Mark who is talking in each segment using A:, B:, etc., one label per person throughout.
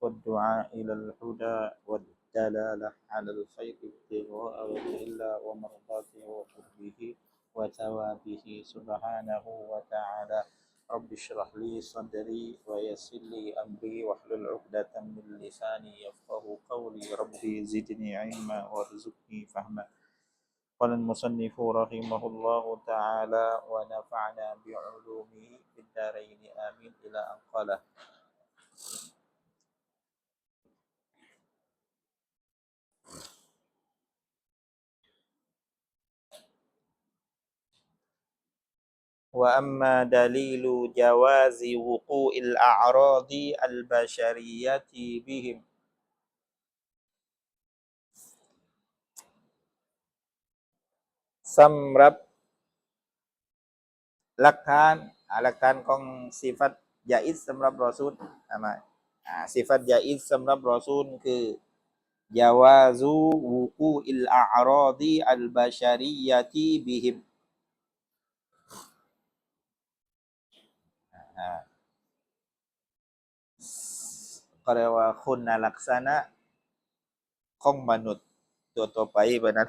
A: والدعاء إلى الهدى والدلالة على الخير ابتغاء وجه الله ومرضاته وقربه وثوابه. سبحانه وتعالى. رب اشرح لي صدري ويسر لي أمري. واحلل عقدة من لساني يفقه قولي. ربي زدني علما وارزقني فهما. قال المصنف رحمه الله تعالى ونفعنا بعلومه في الدارين. آمين. إلى أن قال وأما دليل جواز وقوع الأعراض البشرية بهم สำหรับหลักฐานอ่าหลักฐานของสิฟัตยาอิสสำหรับรอซูลอ่ามาอ่าสิฟัตยาอิสสำหรับรอซูลคือยาวาซูวูกูอิลอาอรอดีอัลบาชารียะตีบิฮิม เรียกว่าคุณลักษณะของมนุษย์ตัวต่อไปแบบนั้น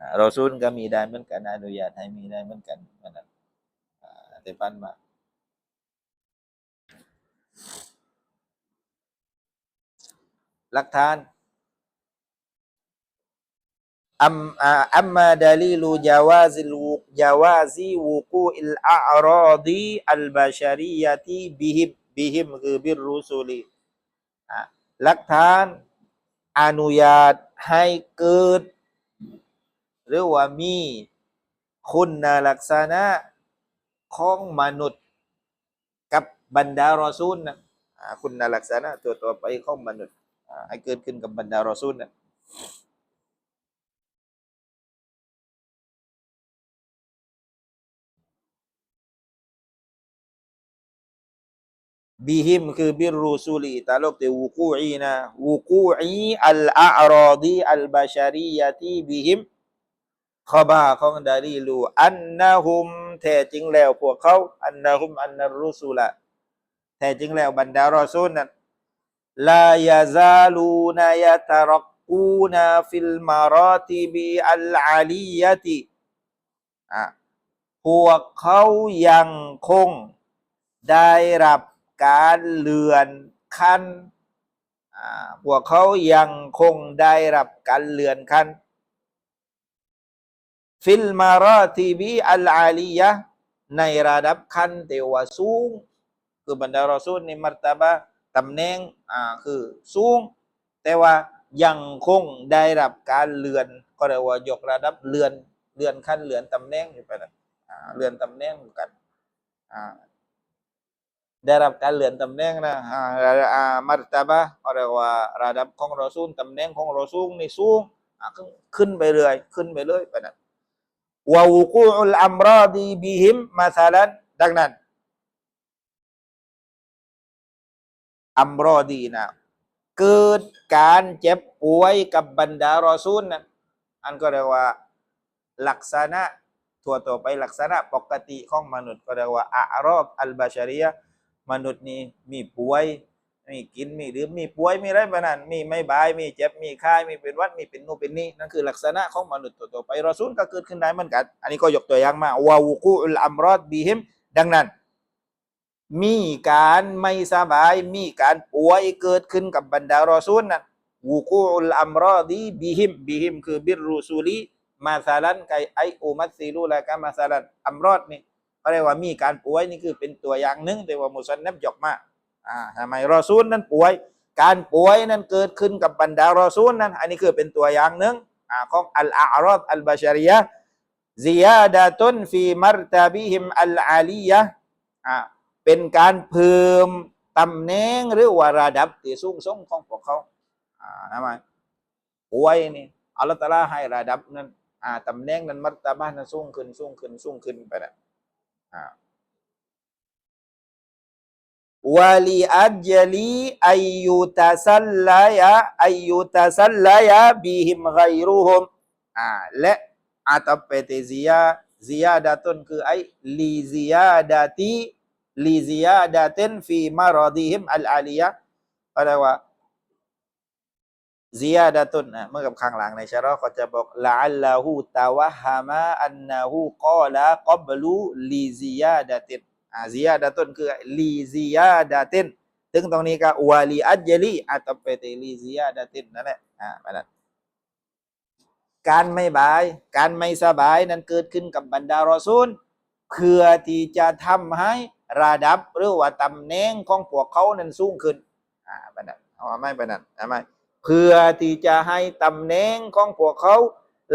A: อ่ารอซูลก็มีได้เหมือนกันอนุญาตให้มีได้เหมือนกันเหมือนนั้นอ่าแต่ปันมาหลักฐานอัมอ่าอัมมาดาลีลูจาวาซิลวุจาวาซิวุกูอิลอาอรอดีอัลบาชารียะตีบิฮิม บิฮิมคือบิรุสูลีหลักฐานอนุญาตให้เกิด หรือว่ามีคุณนลักษณะของมนุษย์ กับบรรดารอซูลนะคุณนลักษณะตัวต่อไปของมนุษย์ให้เกิดขึ้นกับบรรดารอซูลนะ บิฮิมคือบิรูซูลีตาลกเตวูกูอีนะวูกูอีอัลอารอดีอัลบาชารียะตีบิฮิมข้อบาของดาลีลูอันนะฮุมแท้จริงแล้วพวกเขาอันนะฮุมอันนัรรุสูละแท้จริงแล้วบรรดารอซูลนั้นลายาซาลูนายะตรักกูนาฟิลมารอติบีอัลอาลียะติอะพวกเขายังคงได้รับ การเลื่อนขั้นพวกเขายังคงได้รับการเลื่อนขั้นฟิลมารอทีบีอัลอาลียะในระดับขั้นเทวสูง คือบรรดารอซูลในมัรตบะตำแหน่งอ่าคือสูง แต่ว่ายังคงได้รับการเลื่อน ก็เรียกว่ายกระดับเลื่อนเลื่อนขั้นเลื่อนตำแหน่งอยู่ไปนะเลื่อนตำแหน่งกันอ่า ได้รับการเลื่อนตำแหน่งนะอ่าอ่ามัรตบะเรียกว่าระดับของรอซูลตำแหน่งของรอซูลในสูงอ่าขึ้นขึ้นไปเรื่อยขึ้นไปเรื่อยไปนะวะวุกูอุลอัมรอดีบิฮิมมาซาลันดังนั้นอัมรอดีนะเกิดการเจ็บป่วยกับบรรดารอซูลนะอันก็เรียกว่าลักษณะทั่วตัวไปลักษณะปกติของมนุษย์ก็เรียกว่าอารอบอัลบาชารียะ มนุษย์นี่มีป่วย มีกินมีดื่มมีป่วยมีอะไรแบบนั้น มีไม่บาย มีเจ็บมีไข้มีเป็นวัดมีเป็นนู่นเป็นนี่นั่นคือลักษณะของมนุษย์ตัวๆไปรอซูลก็เกิดขึ้นได้เหมือนกัน อันนี้ก็ยกตัวอย่างมาวาวุกูอุลอัมรอดบีฮิมดังนั้น มีการไม่สบาย มีการป่วยเกิดขึ้นกับบรรดารอซูลนั้นวุกูอุลอัมรอดีบีฮิมบีฮิมคือบิรรูซูลีมาซาลันไกไออุมัตซีลูละกามาซาลันอัมรอดนี่ เขาเรียกว่ามีการป่วยนี่คือเป็นตัวอย่างหนึ่งแต่ว่ามุสลิมยกมาอ่าทำไมรอซูลนั้นป่วย การป่วยนั้นเกิดขึ้นกับบรรดารอซูลนั้น อันนี้คือเป็นตัวอย่างหนึ่งอ่าของอัลอารอดอัลบาชารียะซิยาดะตุนฟีมารตาบิฮิมอัลอาลียะอ่าเป็นการเพิ่มตำแหน่งหรือว่าระดับที่สูงส่งของพวกเขาอ่าทำไมป่วยนี่อัลลอฮฺตะลาให้ระดับนั้นอ่าตำแหน่งนั้นมัรตาบะนั้นสูงขึ้นสูงขึ้นสูงขึ้นไปนะ วาลีอัจลีอายุตัสัลลายะอายุตัสัลลายะบิหิมไกรุฮมอ่าและอัตเปติซียาซียาดาตุนคือไอลีซียาดาตีลีซียาดาตินฟีมารอดีหิมอัลอาลียะแปลว่า ซิยาดะตุนนะเมื่อกับข้างหลังในชะรอเขาจะบอกละอัลลาหูตาวะฮามะอันนาหูกอละกับลูลีซิยาดะตินอ่าซิยาดะตุนคือลีซิยาดะตินถึงตรงนี้ก็วาลีอัจจลีอัตเปติลีซิยาดะตินนั่นแหละอ่ามาแล้วการไม่บาย การไม่สบายนั้นเกิดขึ้นกับบรรดารอซูลเพื่อที่จะทำให้ระดับหรือว่าตำแหน่งของพวกเขานั้นสูงขึ้นอ่าบันนั้นเอาไม่บันนั้นเอาไม่ เพื่อที่จะให้ตำแหน่งของพวกเขา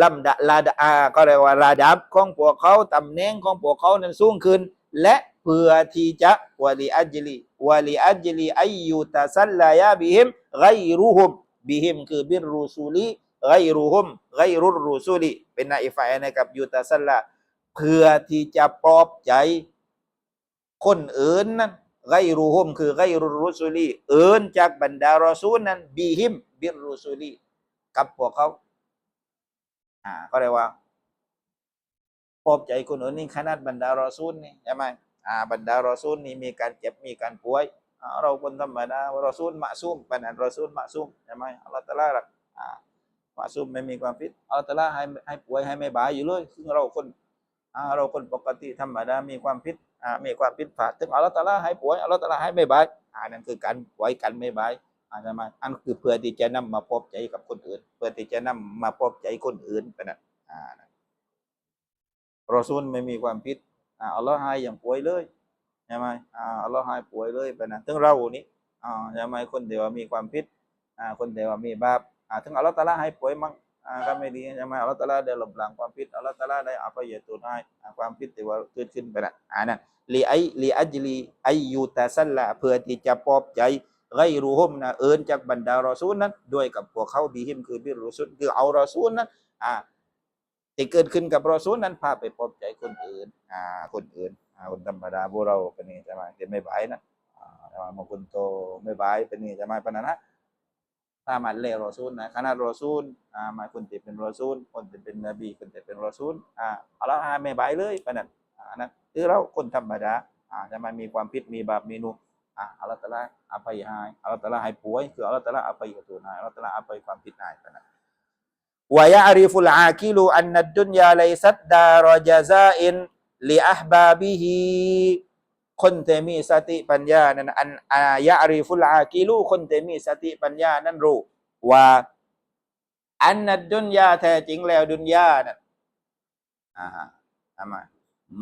A: ลำดับระดับก็เรียกว่าระดับของพวกเขาตำแหน่งของพวกเขานั้นสูงขึ้น และเพื่อที่จะวะลีอัจลีวะลีอัจลีอายุตัสัลลายาบิฮิมไกรุฮุมบิฮิมคือบิรรูซูลีไกรุฮุมไกรุรูซูลีเป็นนาอิฟายนะครับยูตัสัลลาเพื่อที่จะปลอบใจ คนอื่นนั้นไกรูฮุมคือไกรุรุสุลีอื่นจากบรรดารอซูลนั้นบีฮิม บิรรุสุลีกับพวกเขาอ่าก็เรียกว่าปอบใจคนอื่นนี่ขนาดบรรดารอซูลนี่ใช่ไหมอ่าบรรดารอซูลนี่มีการเจ็บมีการป่วยเราคนธรรมดารอซูลมะซูมเป็นอันรอซูลมะซูมใช่ไหมอัลลอฮฺตะอาลารักอ่ามะซูมไม่มีความผิดอัลลอฮฺตะลาให้ให้ป่วยให้ไม่บายอยู่เลยซึ่งเราคนอ่าเราคนปกติธรรมดามีความผิดอ่ามีความผิดพลาดถึงอัลลอฮฺตะลาให้ป่วยอัลลอฮฺตะลาให้ไม่บายอ่านั่นคือการป่วยกันไม่บาย อาใช่ไหมอันคือเพื่อที่จะนำมาพบใจกับคนอื่น เพื่อที่จะนำมาพบใจคนอื่นเป็นนั้นอ่ารอซูลไม่มีความผิดอ่าอัลลอฮ์ให้อย่างป่วยเลยใช่ไหมอ่าอัลลอฮ์ให้ป่วยเลยเป็นนั้นถึงเรานี่อ่าใช่ไหมคนเดียวมีความผิดอ่าคนเดียวมีบาปอ่าถึงอัลลอฮ์ตะอาลาให้ป่วยมั่งอ่าก็ไม่ดีใช่ไหมอัลลอฮฺตะอาลาได้ลบล้างความผิดอัลลอฮฺตะอาลาได้อภัยโทษให้าความผิดที่ว่าเกิดขึ้นไปนะอ่านั่นลีไอลีอัจลีไอยุตาสัลละเพื่อที่จะปลอบใจ ไกรูฮุมนะเอินจากบรรดารอซูลนั้น ด้วยกับพวกเขาบีฮิมคือบิรรุสุลคือเอารอซูลนั้นอ่าที่เกิดขึ้นกับรอซูลนั้นพาไปปลอบใจคนอื่นอ่าคนอื่นอ่าคนธรรมดาพวกเราเป็นนี่ใช่ไหมที่ไม่บายนะอ่าใช่ไหมบางคนโตไม่บายเป็นนี่ใช่ไหมปะนั้นนะถ้ามันเลรอซูลนะขนาดรอซูลอ่ามาคนที่เป็นรอซูลคนที่เป็นนบีคนที่เป็นรอซูลอ่าเอัลลอฮ์ให้ไม่บายเลยปนั้นอ่านั่นคือเราคนธรรมดาอ่าจะมันมีความผิดมีบาปมีนู อัลลอฮฺตะลาอภัยให้อัลลอฮฺตะลาให้ป่วยคืออัลลอฮฺตะลาอภัยกับตัวนายอัลลอฮฺตะลาอภัยความผิดนายไปนะวายาริฟุลอาคิลูอันนัดดุนยาไลซัดดารจาซาอินลิอัฮบาบิฮีคนเตมีสติปัญญานั้นอันอายาริฟุลอาคิลูคนเตมีสติปัญญานั้นรู้ว่าอันนัดดุนยาแท้จริงแล้วดุนยาเน่ะอ่าทำไม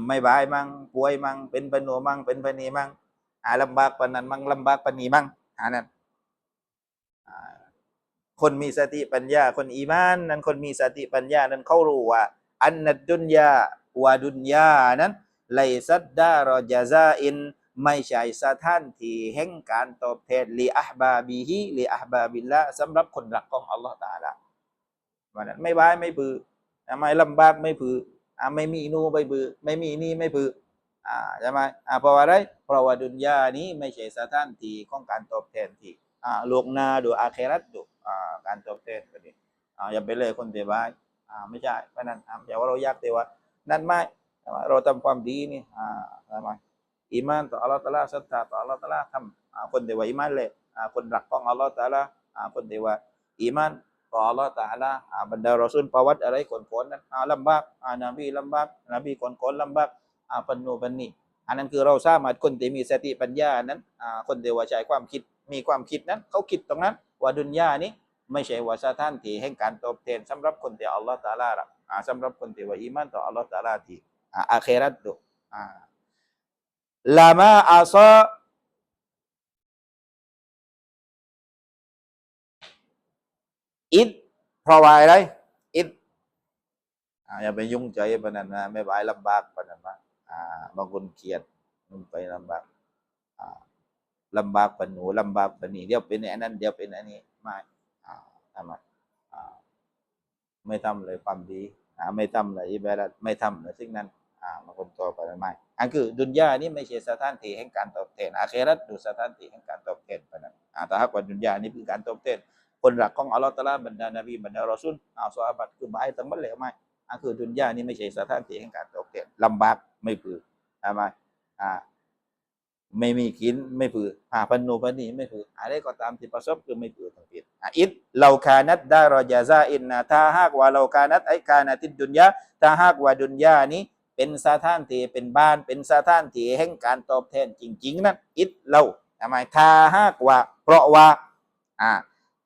A: ไม่บายมั่งป่วยมั่งเป็นปนัวมั่งเป็นปนีมั่งาลำบากปานนั้นมั่งลำบากปานนี้มั่งอ่านั่นคนมีสติปัญญา คนอีมานนั้นคนมีสติปัญญานั้นเขารู้ว่า อันนัดดุนยาวาดุนยานั้นไลซัดดารอจาซาอิน ไม่ใช่สถานที่แห่งการตอบแทนลีอัฮบาบีฮิลีอัฮบาบิลละสำหรับคนรักของอัลลอฮฺตาละวันนั้นไม่บายไม่บืออะไม่ลำบากไม่ผืออะไม่มีนูไม่บือไม่มีนี่ไม่ผือ อ่าใช่ไหมอ่าเพราะว่าอะไรเพราะว่าดุนยานี้ไม่ใช่สถานที่ของการตอบแทนที่อ่าโลกนาดูอาเครัตดูอ่าการตอบแทนก็ดีอ่าอย่าไปเลยคนเดียวบายอ่าไม่ใช่เพราะนั้นอ่าอย่าว่าเรายากแต่ว่านั่นไม่ใช่ไมเราทำความดีนี่อ่าใช่ไหมอีมานต่ออัลลอฮฺตะอาลาศรัทธาต่ออัลลอฮฺตะอาลาทำอ่าคนเดียวว่าอีมานเลยอ่าคนรักของอัลลอฮฺตะอาลาอ่าคนเดียวว่าอีมานต่ออัลลอฮฺตะอาลาอ่าบรรดารอซูลประวัติอะไรคนคนนั้นอ่าลำบากอ่านบีลำบากนบีคนคนลำบาก ปันนูปันนีอันนั้นคือเราสามารถคนที่มีสติปัญญานั้นคนเดียวว่าใช้ความคิดมีความคิดนั้น เขาคิดตรงนั้น ว่าดุนยานี้ไม่ใช่ว่าสถานที่แห่งการตอบแทนสำหรับคนที่อัลลอฮฺตาลารักสำหรับคนที่ว่าอีมานต่ออัลลอฮฺตาลาที่อา akhirat tu. Ah. Lama asa id เพราะว่าอะไรอิดอย่าไปยุ่งใจปนันนะไม่บายลำบากปนันนะอ่า บางคนเครียดมันไปลำบากอ่าลำบากปานหนูลำบากปานนี้เดี๋ยวเป็นอันนั้นเดี๋ยวเป็นอันนี้ไม่ทำไมไม่ทำเลยความดีไม่ทำเลยอิบาดัตไม่ทำเลยสิ่งนั้นอ่าบางคนตอบไปไม่อันคือดุนยานี่ไม่ใช่สถานที่แห่งการตอบแทนอาเครัตดูสถานที่แห่งการตอบแทนไปนั้นอ่าแต่หากว่าดุนยานี่คือการตอบแทนคนรักของอัลลอฮฺตะอาลาบรรดานบีบรรดารอซูลอาซอาบัตคือบายทั้งหมดเลยไม่ อันคือดุนยานี่ไม่ใช่สถานที่แห่งการตอบแทนลำบากไม่ผือใช่ไมอ่าไม่มีกินไม่ผือหาพันโนพันนีไม่ผืออะไรก็ตามที่ประสบคือไม่ผือทั้งผิดอิดเราคานัดดารอจาซาอินนะถ้าหากว่าเราคานัดไอกานัติดดุนยาถ้าหากว่าดุนยานี้เป็นสถานที่เป็นบ้านเป็นสถานที่แห่งการตอบแทนจริง ๆ นั้นอิดเราทำไมถ้าหากว่าเพราะว่าอ่า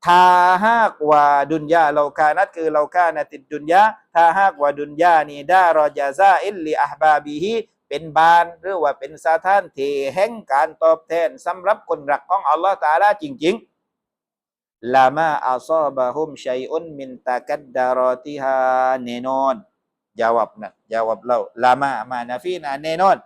A: ถ้าหากว่าดุนยาเราคานัดคือเราคานัติดดุนยาถ้าหากว่าดุนยานี้ดารอจาซาอิลลิอับาบิฮิเป็นบานหรือว่าเป็นสถานที่แห่งการตอบแทนสำหรับคนรักของอัลลอฮฺตาลาจริงๆลามาอัซอบะฮุมชัยอุนมินตะกัดดารอติฮาแน่นอน jawab นะ jawab เราลามามานาฟีนะแน่นอน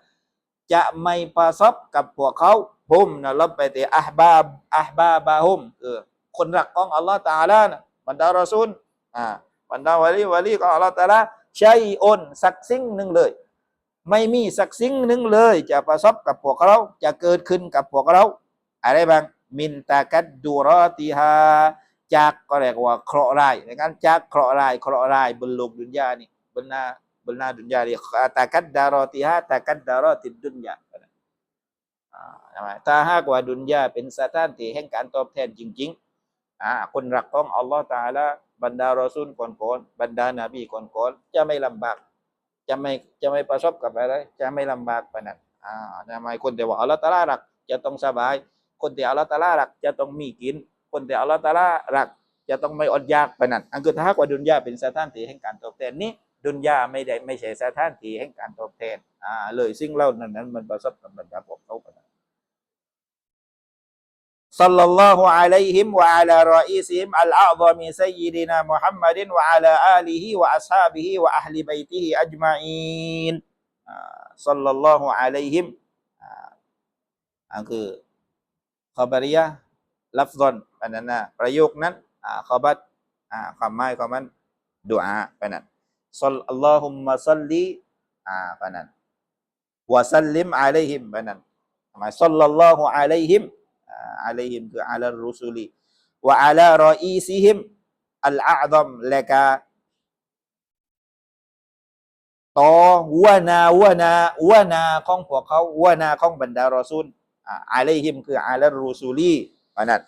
A: จะไม่ประสบกับพวกเขาฮุมนะลบไปแต่อัฮบาบอัฮบาบาฮุมเออ คนรักของอัลลอฮฺตาลานะบรรดารอซูลอ่าบรรดาวะลีวะลีของอัลลอฮฺตาลาชัยอุนสักสิ่งหนึ่งเลย ไม่มีสักสิ่งหนึ่งเลย จะประสบกับพวกเราจะเกิดขึ้นกับพวกเรา อะไรบ้างมินตากัดดูรอติฮาจากก็เรียกว่าเคราะห์ร้ายในการจากเคราะห์ร้ายเคราะห์ร้ายบนโลกดุนยานี่บนหน้าบนหน้าดุนยานี่ตากัดดารอติฮาตากัดดารอติดุนยาอ่าใช่ไมถ้าหากว่าดุนยาเป็นสถานที่แห่งการตอบแทนจริง ๆ อ่าคนรักของอัลลอฮฺตาลาบรรดารอซูลก่อนๆบรรดานาบีก่อนๆจะไม่ลำบาก จะไม่จะไม่ประสบกับอะไร จะไม่ลำบากปนั้นอ่าทำไมคนที่ว่าอัลลอฮฺตาลารักจะต้องสบาย คนที่อัลลอฮฺตาลารักจะต้องมีกิน คนที่อัลลอฮฺตาลารักจะต้องไม่อดอยากปนั้นอันคือถ้ากว่าดุนยาเป็นสถานที่แห่งการตอบแทนนี้ดุนยาไม่ได้ไม่ใช่สถานที่แห่งการตอบแทนอ่าเลยสิ่งเล่านั้นนั้นมันประสบกับบรรดาพวกเขาปนนั้น صلى الله عليهم وعلى رئيسهم الأعظم سيدنا محمد وعلى آله وأصحابه وأهل بيته أجمعين آه، صلى الله عليهم อันคือขอบริยะลัฟซอนปานนั้นนะประโยคนั้นอ่าขอบัตอ่าความหมายของมันดุอาปานนั้นซัลลัลลอฮุมมะซัลลีอ่าปานนั้นวะซัลลิมอะลัยฮิมปานนั้นหมายซัลลัลลอฮุอะลัยฮิม Alaihim ke ala rusuli wa ala raisihim al a'zam และก็ต่อวนาวนาวนาของพวกเขาวนาของบรรดารอซูลอาอะลัยฮิมคืออาลารูซูลีอันนั้น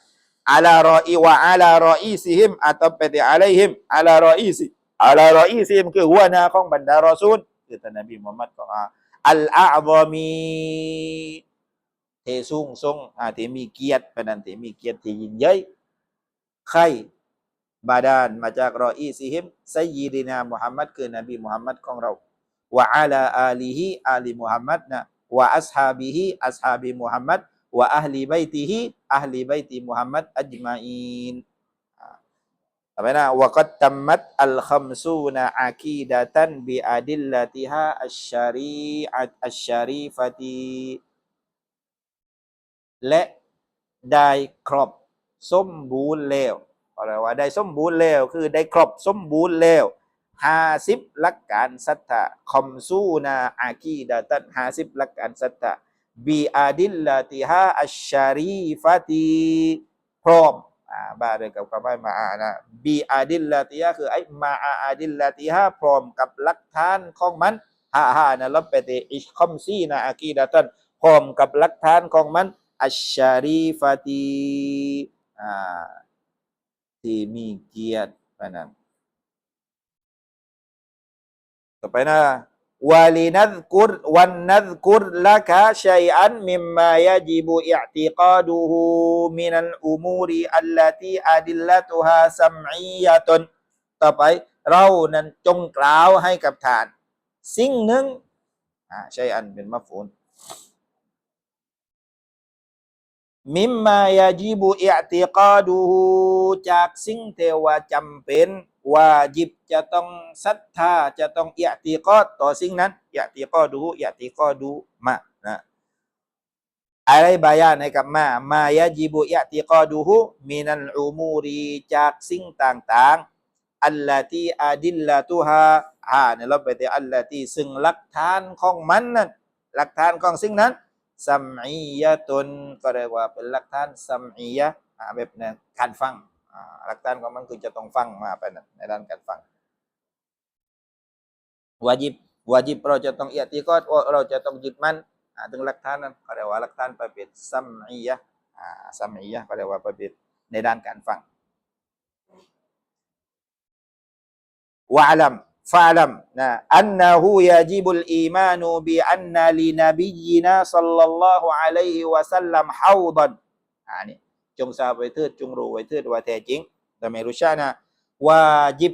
A: อาลารออีวะอาลารออีซิฮิมอัตบะติอะลัยฮิมอาลารออีซิอาลารออีซิฮิมคือหัวนาของบรรดารอซูลคือท่านนบีมุฮัมมัดของอัลอาซอมี ทสูงทรงอ่าที่มีเกียรติเป็นนั้นที่มีเกียรติที่ยิ่งใหญ่ใครบาดาลมาจากรออีซิฮิมไซยีดีนามุฮัมมัดคือนบีมุฮัมมัดของเราวะอาลาอาลีฮิอาลีมุฮัมมัดนะวะอัสฮาบิฮิอัสฮาบิมุฮัมมัดวะอัลลีบัยติฮิอัลลีบัยติมุฮัมมัดอัจมาอิน apa na waqad tammat al khamsuna aqidatan bi adillatiha asy-syari'at asy-syarifati และได้ครบสมบูรณ์แล้วอะไรว่าได้สมบูรณ์แล้วคือได้ครบสมบูรณ์แล้วห้าสิบหลักการศรัทธาคอมซูนาอากีดะตันห้าสิบหลักการศรัทธาบีอาดิลลาติฮาอัชชารีฟาตีพร้อมอ่าบาเรียกับคำว่ามาอานะบีอาดิลลาติฮาคือไอ้มาอาดิลลาติฮาพร้อมกับหลักฐานของมันฮาฮานะลบไปเตอิชคอมซีนาอากีดะตันพร้อมกับหลักฐานของมัน อัชชารีฟาตีอ่าที่มีเกียรติปนั้นต่อไปนะวาลินัดกุรวันนัดกุรละกะชัยอันมิมมายะจิบุอิอติกาดูฮูมินัลอุมูรีอัลลตีอาดิลละตุฮาซัมอียะตุนต่อไปเรานั้นจงกล่าวให้กับทาน สิ่งหนึ่งอ่าชัยอันเป็นมะฟูน มิมมายาจิบุอิอติกาดูฮูจากสิ่งเทวาจำเป็นวาจิบจะต้องศรัทธาจะต้องอิอติกอดต่อสิ่งนั้นอิอติกอดูอิอติกอดูมานะอะไรบายานให้กับมามายาจิบุอิอติกอดูฮูมินัลอุมูรีจากสิ่งต่างๆอัลลตีอาดิลลาตุฮาอ่าเนี่ยเราไปที่อัลลตีซึ่งหลักฐานของมันนั้นหลักฐานของสิ่งนั้น ซัมอียะตุนก็เรียกว่าเป็นหลักฐานซัมอียะอาแบบนั้นการฟังหลักฐานของมันคือจะต้องฟังมาเป็นในด้านการฟังวาจิบวาจิบเราจะต้องเอียติกอดเราจะต้องยึดมันอ่าถึงหลักฐานนั้นเขาเรียกว่าหลักฐานประเภทซัมอียะอาสมอียะห์เรียกว่าประเภทในด้านการฟัง ฟาลัมนะอันนะฮูยาจิบุลอีมานูบีอันนาลีนบียีนาสัลลัลลอฮุอะลัยฮิวะสัลลัมฮาวดันอันนี้จงทราบไว้เถิดจงรู้ไว้เถิดว่าแท้จริงแต่ไม่รู้ชานะวาจิบ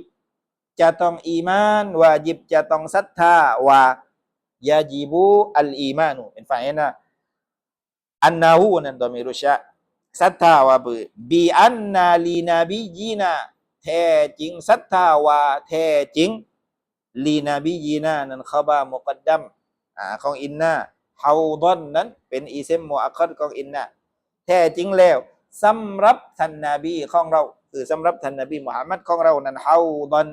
A: จะต้องอีมานวาจิบจะต้องศรัทธาว่ายาจิบุอัลอีมานูเป็นฝ่ายนะอันนาหูนั้นดอมิรุชะศรัทธาว่าบีอันนาลีนบียีนาแท้จริงศรัทธาว่าแท้จริง ลีนาบียีนานั้นขบามุกัดดัมอ่าของอินนาฮาดอนนั้นเป็นอีเซมโมอัคคดของอินนาแท้จริงแล้วสำหรับท่านนบีของเรา คือสำหรับท่านนบีมุฮัมมัดของเรานั้นฮาดอน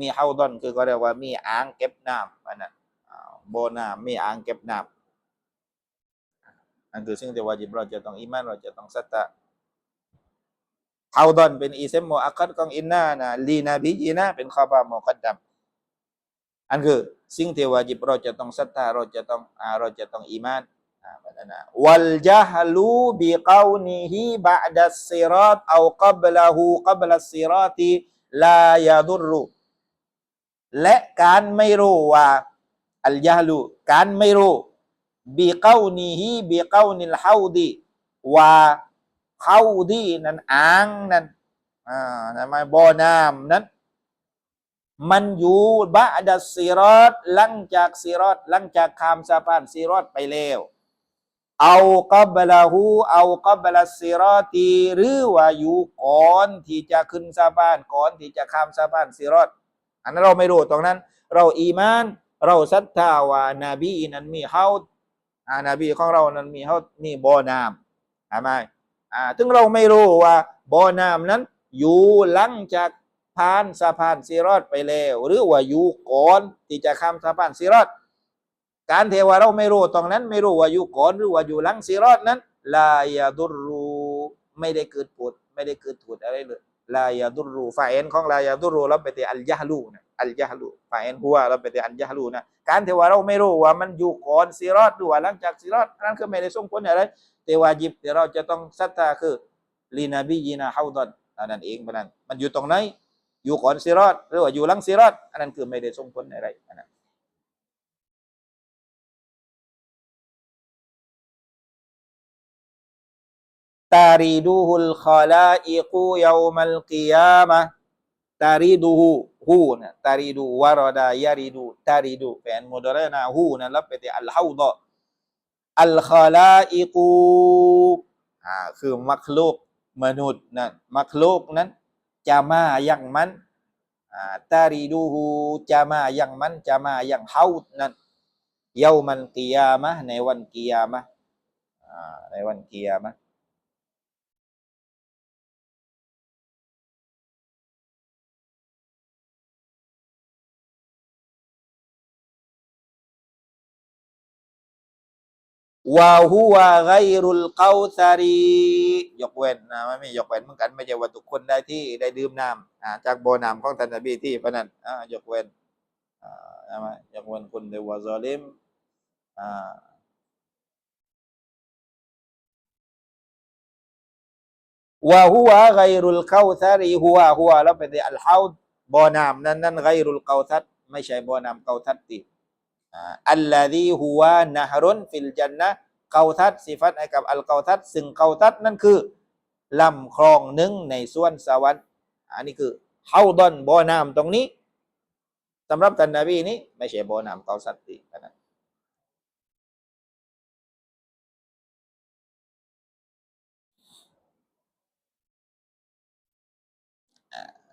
A: มีฮาดอนคือก็เรียกว่ามีอ่างเก็บน้ำอันนั้นอ่าโบน้ำมีอ่างเก็บน้ำอันคือสิ่งที่วาจิบเราจะต้องอีมานเราจะต้องศรัทธาฮาดอนเป็นอีเซมโมอัคคัดของอินนานะลีนาบีอีนะเป็นข้อบาโมกัดดัม อันคือสิ่งที่วาจิบเราจะต้องศรัทธาเราจะต้องอาเราจะต้องอีมานอ่าบัดนะวัลจาฮลูบิกาวนิฮิบะดัสซิรอตเอากับละหูกับลัสซิรอติลายาดุรุและการไม่รู้ว่าอัลยาลูการไม่รู้บิกาวนิฮิบิกาวนิลฮาวดีว่าเขาดีนั้นอ่างนั้นอ่าทำไมบ่อน้ำนั้น มันอยู่บะดัสซีรอดหลังจากซีรอดหลังจากข้ามสะพานซีรอดไปแล้วเอากับละหูเอากับละซีรอตีหรือว่าอยู่ก่อนที่จะขึ้นสะพานก่อนที่จะข้ามสะพานซีรอดอันนั้นเราไม่รู้ตรงนั้น เราอีมาน เราศรัทธาว่านาบีนั้นมีเฮาอานาบีของเรานั้นมีเฮามีบ่อน้ำใช่ไมอ่าถึงเราไม่รู้ว่าบ่อน้ำนั้นอยู่หลังจาก ผ่านสะพานซีรอดไปแล้ว หรือว่าอยู่ก่อนที่จะข้ามสะพานซีรอดการเทวาเราไม่รู้ตรงนั้น ไม่รู้ว่าอยู่ก่อนหรือว่าอยู่หลังซีรอดนั้นลายาดุรูไม่ได้เกิดผลไม่ได้เกิดผลอะไรเลยลายาดุรูฝ่ายเอ็นของลายาดุรูเราไปแต่อัลยะฮลูนะอัลยะฮลูฝ่ายเอ็นหัวเราไปแต่อัลยะฮลูนะการเทวาเราไม่รู้ว่ามันอยู่ก่อนซีรอดหรือว่าหลังจากซีรอดนั่นคือไม่ได้ส่งผลอะไรแต่วาจิบที่เราจะต้องศรัทธาคือลีนาบียีนาฮาวดอนนนั้นเองเพราะนั้นมันอยู่ตรงไหน อยู่ก่อนซีรอดหรือว่าอยู่หลังซีรอดอันนั้นคือไม่ได้ส่งผลอะไรอันนั้นตารีดูฮุลคอลาอิกูยามัลกิยามะตารีดูฮูฮูนะตารีดูวารดายารีดูตารีดูเป็นโมเดลนะฮูนะแล้วไปที่อัลฮาวดออัลคอลาอิกูอ่าคือมักลุกมนุษย์นั่นมักลุกนั้น จะมาอย่างมันตารีดูฮูจะมาอย่างมันจะมาอย่างเฮานั้นเยามันกิยามะในวันกิยามะอ่าในวันกิยามะ วาฮูวาไกรุลเกาซารียกเว้นนะไม่มียกเว้นเหมือนกันไม่ใช่ว่าทุกคนได้ที่ได้ดื่มน้ำจากบ่อน้ำของท่านนบีที่พนั้นยกเว้นอ่าใช่ไหมยกเว้นคนเดวาซอลิมอ่าวาฮูวาไกรุลเกาซารีฮัวฮัวแล้วเป็นอัลฮาวบ่อน้ำนั้นนั้นไกรุลเกาซัดไม่ใช่บ่อน้ำเกาซัดติ อัลลาดีฮัวนะฮรุนฟิลจันนะเกาทัดสิฟัตให้กับอัลเกาทัดซึ่งเกาทัดนั่นคือลำคลองหนึ่งในส่วนสวรรค์อันนี้คือเฮาดอนบ่อน้ำตรงนี้สำหรับท่านนบีนี้ไม่ใช่บ่อน้ำเกาซัดตินะ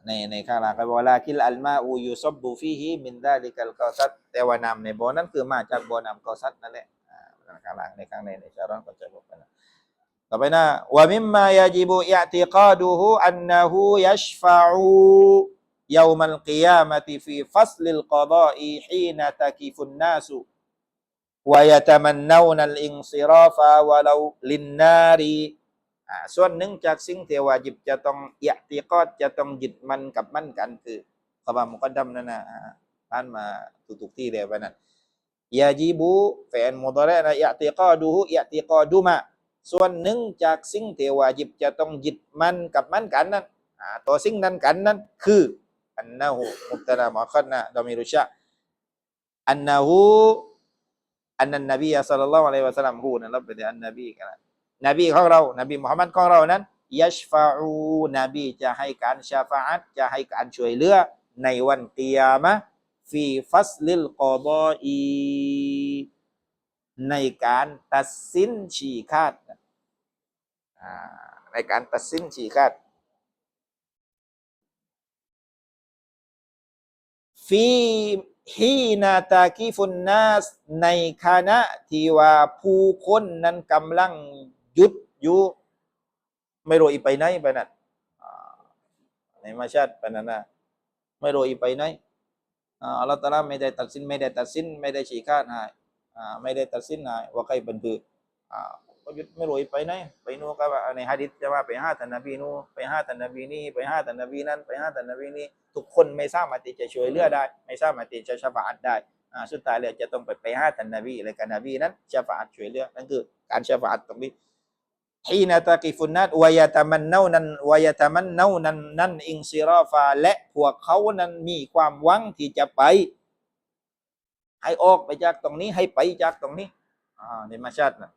A: ในในข้างล่างก็บอกว่าลาคิลอัลมาอูยูซบบูฟีฮีมินดาลิกัลกอซัตแต่ว่าน้ำในบ่อนั้นคือมาจากบ่อน้ำกอซัตนั่นแหละข้างล่างในข้างในในชาร้อนก็จะบอกกันต่อไปนะว่ามิมมายาจิบุยะติกาดูฮูอันนะฮูยัชฟาอูยามัลกิยามะติฟีฟัสลิลกอดออีฮีนตะกิฟุนนาสุวายะตะมันนาวนัลอินซิราฟาวะลาวลินนารี ส่วนหนึ่งจากสิ่งที่วาจิบจะต้องเอิอติกอดจะต้องยึดมันกับมันกันคือคำว่ามุกดดัมนั่นนะอ่าผ่านมาทุกๆที่เลยไปนั่นยาจีบูแฟนมุดาระนะเอิติกาดูฮุอิติกาดูมาส่วนหนึ่งจากสิ่งที่วาจิบจะต้องยึดมันกับมันกันนั้นอ่าตัวสิ่งนั้นกันนั้นคืออันนะฮูมุตตะดามอคันนะดอมิรุชะอันนะฮูอันนั้นนบีสัลลัลลอฮุอะลัยฮิวะสัลลัมฮูนะรับไปแต่อันนบีกันนะ นบีของเรานบีมุฮัมมัดของเรานั้นยัชฟาอูนบีจะให้การชาฟาอัตจะให้การช่วยเหลือในวันกิยมะฟีฟัสลิลกอฎออีในการตัดสินฉีคาดในการตัดสินฉีคาดฟีฮีนาตากีฟุนนาสในคณะที่ว่าผู้คนนั้นกำลัง ยุดยู่ไม่รู้อีไปไหนไปนั่นในมาชาติไปนั่นนะไม่รู้อีไปไหนอ่าอัลลอฮฺตะอาลาไม่ได้ตัดสินไม่ได้ตัดสินไม่ได้ฉีคาดให้อ่าไม่ได้ตัดสินนายว่าใครเป็นคืออ่าก็ยุดไม่รู้ไปไหนไปนู่นก็ในฮะดิษจะว่าไปห้าท่านนบีนู่ไปห้าท่านนบีนี่ไปห้าท่านนบีนั้นไปห้าท่านนบีนี่ทุกคนไม่สามารถจะช่วยเหลือได้ ไม่สามารถจะชฟาอัดได้อ่าสุดท้ายเลยจะต้องไปไปห้าท่านนบีเลยกันนบีนั้นชฟาอัดช่วยเหลือนั่นคือการชฟาอัดตรงนี้ ฮีนาตะกิฟุนนัดวายตะมันเนานั้นวายตะมันเนานั้นนั้นอิงซิราฟา และพวกเขานั้นมีความหวังที่จะไป ให้ออกไปจากตรงนี้ ให้ไปจากตรงนี้อ่าในมาชัดนะ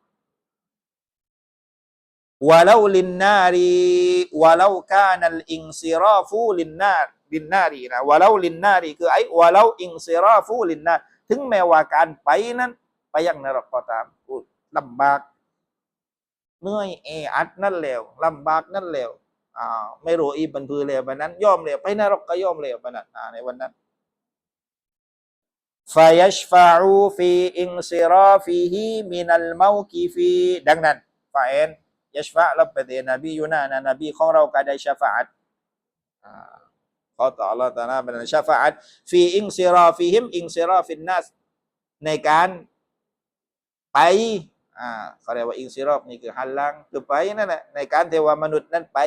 A: วะลาลินนารีวะลาคานัลอิงซิราฟูลินนาลินนารีนะวะลาลินนารีคือไอ้วะลาอิงซิราฟูลินนาถึงแม้ว่าการไปนั้น ไปยังนรกก็ตามลำบาก เนื่อยเออัดนั่นแล้วลำบากนั่นแล้วอ่าไม่รู้อีบันพือแล้วไปนั้น ย่อมแล้วไปนรกก็ย่อมแล้วไปนั้นในวันนั้นฟายัชฟาอูฟีอิงซิราฟีฮีมินัลมาคีฟีดังนั้นฟาเอนยัชฟะรับปเดนบียูนานะนบีของเราก็ได้ชฟาอัดขอต่อละตานาเป็นชฟาอัดฟีอิงซิราฟีฮิมอิงซิราฟินนัสในการไป อ่าเขาเรียกว่าอิงซิรอฟนี่คือหันหลังคือไปนั่นแหละในการเทวามนุษย์นั้นไป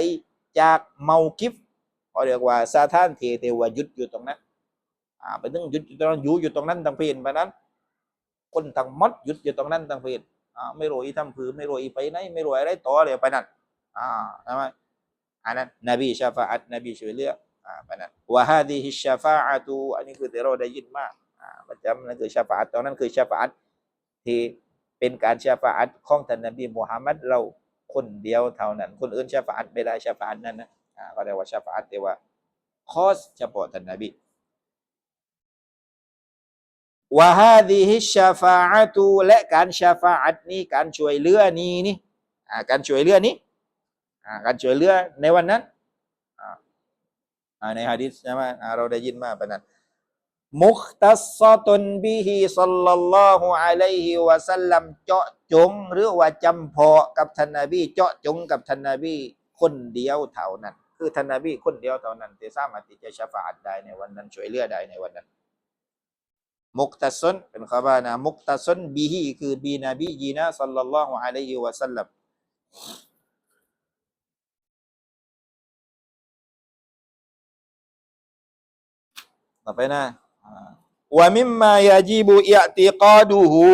A: จากเมากิฟเขาเรียกว่าซาทานเทเทวายุดอยู่ตรงนั้นอ่าไปถึงหยุดอยู่ตรงนั้นอยู่อยู่ตรงนั้นทั้งเพนไปนั้น คนทั้งมดหยุดอยู่ตรงนั้นทั้งเพนอ่าไม่รู้อีทำผือไม่รู้อีไปไหนไม่รู้อะไรต่อเลยไปนั่นอ่าใช่ไหมอันนั้นนบีชาฟาอัตนบีช่วยเลืออ่าไปนั่นวะฮาดีฮิชาฟาอัตูอันนี้คือที่เราได้ยินมากอ่าประจำนั่นคือชาฟาอัตตอนนั้นคือชาฟาอัตที่ เป็นการชาฟาอัตของท่านนบีมุฮัมมัดเราคนเดียวเท่านั้น คนอื่นชาฟาอัตไม่ได้ชาฟาอัตนั้นนะอ่าก็เรียกว่าชาฟาอัตแต่ว่าคอสเฉพาะท่านนบีวะฮาดิฮิชาฟาอะตูและการชาฟาอัตนี้การช่วยเหลือนี้นี่อ่าการช่วยเหลือนี้อ่าการช่วยเหลือในวันนั้นอ่าในฮะดิษใช่ไหมาเราได้ยินมาแบบนั้น มุคตัสซะตุนบิฮิสัลลัลลอฮุอะลัยฮิวะสัลลัมเจาะจง หรือว่าจำเพาะกับท่านนบีเจาะจงกับท่านนบีคนเดียวเท่านั้น คือท่านนบีคนเดียวเท่านั้นที่สามารถที่จะชาฟาอัตได้ในวันนั้นช่วยเหลือได้ในวันนั้น มุกตัสนเป็นคำว่านะมุกตัสนบิฮีคือบีนบียีนะสัลลัลลอฮุอะลัยฮิวะสัลลัมต่อไปนะ วะมิมมายาจีบุอิอติกาดูฮู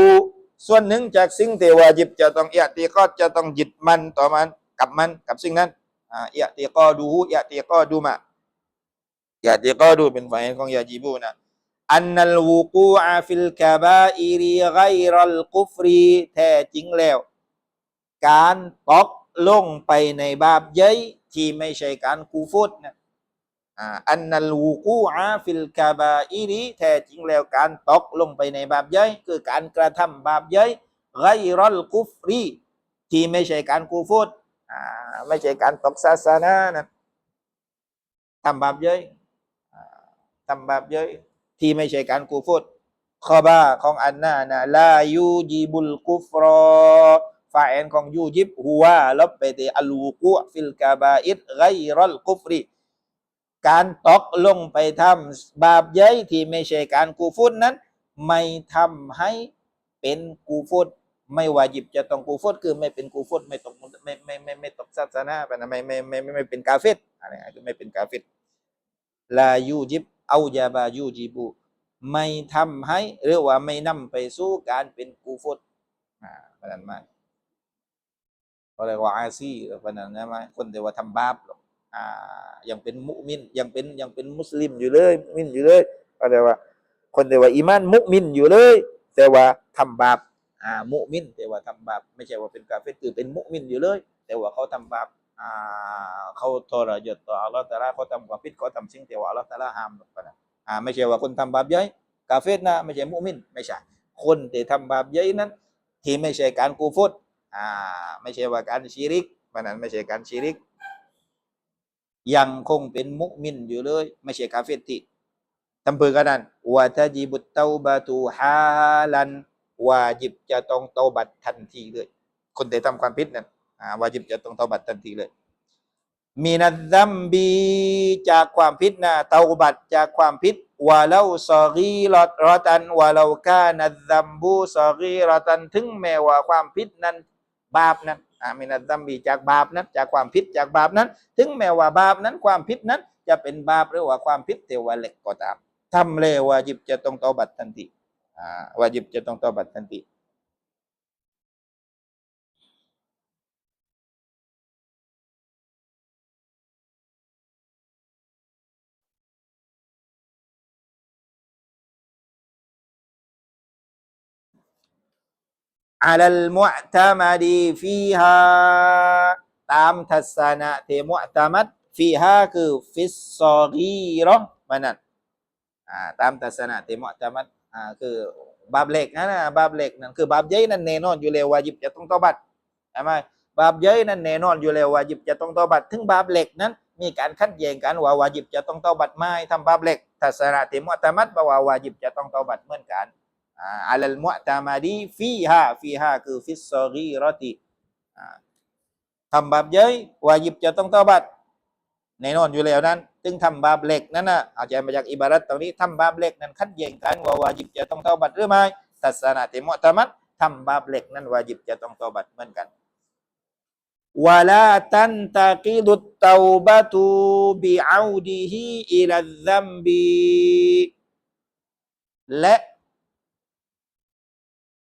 A: ส่วนหนึ่งจากสิ่งที่วาจิบจะต้องอิอติกาดจะต้องยึดมันต่อมันกับมันกับสิ่งนั้นอ่าอิอติกาดูฮูอิอติกาดูมาอิอติกาดูเป็นฝ่ายของยาจีบูนะอันนัลวูกูอาฟิลกาบาอิริไกรัลกุฟรีแท้จริงแล้ว การตกลงไปในบาปเย้ยที่ไม่ใช่การกูฟุตนะ อันนัลูกูอาฟิลกาบาอิริแท้จริงแล้วการตกลงไปในบาปเย้ยคือการกระทำบาปเย้ยไกรัลกุฟรีที่ไม่ใช่การกูฟุตอ่าไม่ใช่การตกศาสนานะทำบาปเย้ยอ่าทำบาปเย้ยที่ไม่ใช่การกูฟุตขอบาของอันนานะลายูจิบุลกุฟรอฟาเอนของยูจิบหัวลบไปที่อัลวูกุฟิลกาบาอิดไกรัลกุฟรี การตกลงไปทำบาปใหญ่ที่ไม่ใช่การกูฟุตนั้น ไม่ทำให้เป็นกูฟุตไม่วาจิบจะต้องกูฟุตคือไม่เป็นกูฟุตไม่ตกไม่ไม่ไม่ไม่ตกศาสนาไปนะไม่ไม่ไม่ไม่ไม่เป็นกาเฟตอะไรคือไม่เป็นกาเฟตลายูจิบเอายาบายูจิบุไม่ทำให้หรือว่าไม่นำไปสู่การเป็นกูฟรอ่าเพระนั้นมาก็เรียกว่าอาซีหรือเพราะนั้นนะมาคนที่ว่าทำบาปหรอก อ่ายังเป็นมุมินยังเป็นยังเป็นมุสลิมอยู่เลยมุมินอยู่เลยก็เรียว่า คนที่ว่าอีมานมุมินอยู่เลย แต่ว่าทำบาปอ่ามุมิน แต่ว่าทำบาปไม่ใช่ว่าเป็นกาเฟรคือเป็นมุมินอยู่เลย แต่ว่าเขาทำบาปอ่าเขาทรยศต่ออัลลอฮฺตาลาเขาทำความผิดเขาทำสิ่งที่ว่าอัลลอฮฺตาลาห้ามหรอกนะอ่าไม่ใช่ว่าคนทำบาปใหญ่กาเฟรนะไม่ใช่มุมินไม่ใช่คนที่ทำบาปใหญ่นั้น ที่ไม่ใช่การกูฟรอ่าไม่ใช่ว่าการชีริกเพราะนั้นไม่ใช่การชีริก ยังคงเป็นมุมินอยู่เลย ไม่ใช่กาเฟรที่ทำเพื่อกันนั้นวะตะจิบุตเตาบะตูฮาลันวาจิบจะต้องเตาบัตทันทีเลย คนที่ทำความผิดนั้นวาจิบจะต้องเตาบัตทันทีเลยมีนัดดัมบีจากความผิดนะเตาบัตจากความผิดวะเลาซอกีรอตรอตันวะเลากานัดดัมบูซอกีรอตันถึงแม้ว่าความผิดนั้น บาปนั้น อ่ามินัตัมบีจากบาปนั้นจากความผิดจากบาปนั้น ถึงแม้ว่าบาปนั้นความผิดนั้น จะเป็นบาปหรือว่าความผิดเทวะเล็กก็ตามทำเลวาจิบจะต้องตอบัตทันทีอ่าวาจิบจะต้องตอบัตทันที อัลลมุอตามาดีฟีฮาตามทัศนะเทมุอตามัดฟีฮาคือฟิสซอรีรอมันนั่นตามทัศนะเทมุอตามัดคือบาบเล็กนะนะบาบเล็กนั่นคือบาบใหญ่นั่นแน่นอนอยู่แล้ววาญิบจะต้องตบัดใช่ไหมบาบใหญ่นั่นแน่นอนอยู่แล้ววาญิบจะต้องตบัดถึงบาบเล็กนั้น มีการขัดแย้งกันว่าวาญิบจะต้องตบัดไม่ทำบาบเล็กทัศนะเทมุอตามัดบอกว่าวาญิบจะต้องตบัดเหมือนกัน อาลัลลมุตามาดีฟีฮาฟีฮาคือฟิสซอกีรอติทำบาปเย้ยวาญิบจะต้องตาบัตแน่นอนอยู่แล้วนั้นจึงทำบาปเล็กนั่นน่ะอาจจะมาจากอิบารัตตรงนี้ทำบาปเล็กนั้นขัดแย้งกันว่าวาญิบจะต้องตาบัตหรือไม่ทัศนะติมุตามัดทำบาปเล็กนั้นวาญิบจะต้องตาบัตเหมือนกันวลาตันตะกิดุตตาบะตูบิอาดิฮิอิลัซซัมบีและ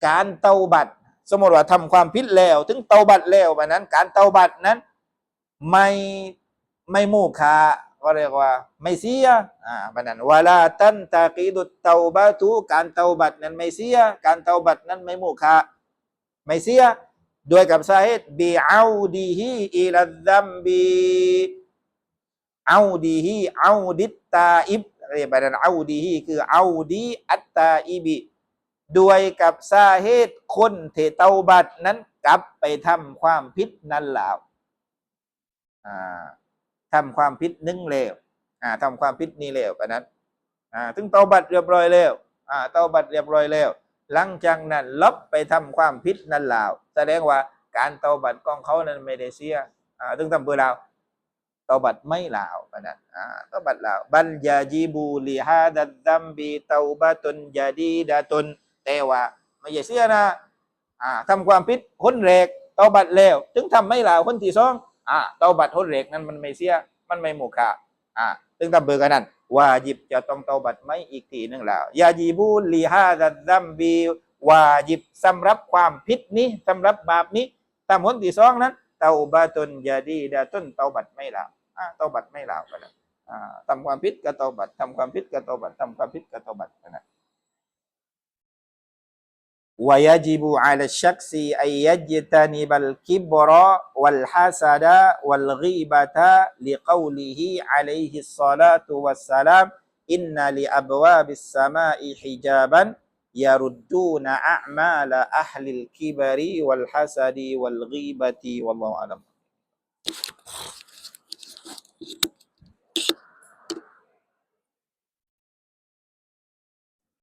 A: การเตาบัตสมมติว่าทำความผิดแล้ว ถึงเตาบัตแล้วแบบนั้น การเตาบัตนั้นไม่ไม่โมฆะก็เรียกว่าไม่เสียอ่าแบบนั้นวลาตันตะกีดุตเตาบะตูการเตาบัตนั้นไม่เสีย การเตาบัตนั้นไม่โมฆะไม่เสียด้วยกับสาเหตุบีเอาดีฮีอิลัดดัมบีเอาดีฮีเอาดิตตาอิบเรียกแบบนั้นเอาดีฮีคือเอาดีอัตตาอิบิ ด้วยกับสาเหตุคนเทเตาบัตนั้นกลับไปทำความผิดนั้นแล้วทำความผิดนึ่งเลวทำความผิดนี้เลวกันนั้นถึงเตาบัตเรียบร้อยแล้วเตาบัตเรียบร้อยแล้ว หลังจากนั้นลบไปทำความผิดนั้นแล้วแสดงว่าการเตาบัตของเขานั้นไม่ได้เสียถึงทำเพื่อเราเตาบัตไม่ลาวกันนั้นอ่าเตาบัตลาวบัลยาจีบูลิฮาดัดดัมบีเตาบัตุนยาดีดาตุน แต่ว่าไม่ใช่เสียนะอ่าทำความผิดคนแรกเตาบัตแล้ว ถึงทำไม่ลาวคนที่สองอ่าเตาบัตคนแรกนั้นมันไม่เสียมันไม่หมู่ค่าอ่าถึงทำเบอร์กันนั้นวาจิบจะต้องเตาบัตไม่อีกทีหนึ่งแล้วยาจีบูลีฮาดัดดัมบีวาจิบสำหรับความผิดนี้สำหรับบาปนี้ตามคนที่สองนั้นเตาบาตุนยาดีดาตุนเตาบัตไม่ลาวอ่าเตาบัตไม่ลาวกันนะทำความผิดก็เตาบัตทำความผิดก็เตาบัตทำความผิดก็เตาบัตกันนะ ويجب على الشخص أن يجتنب الكبر والحسد والغيبة لقوله عليه الصلاة والسلام إن لأبواب السماء حجابا يردون أعمال أهل الكبر والحسد والغيبة والله أعلم.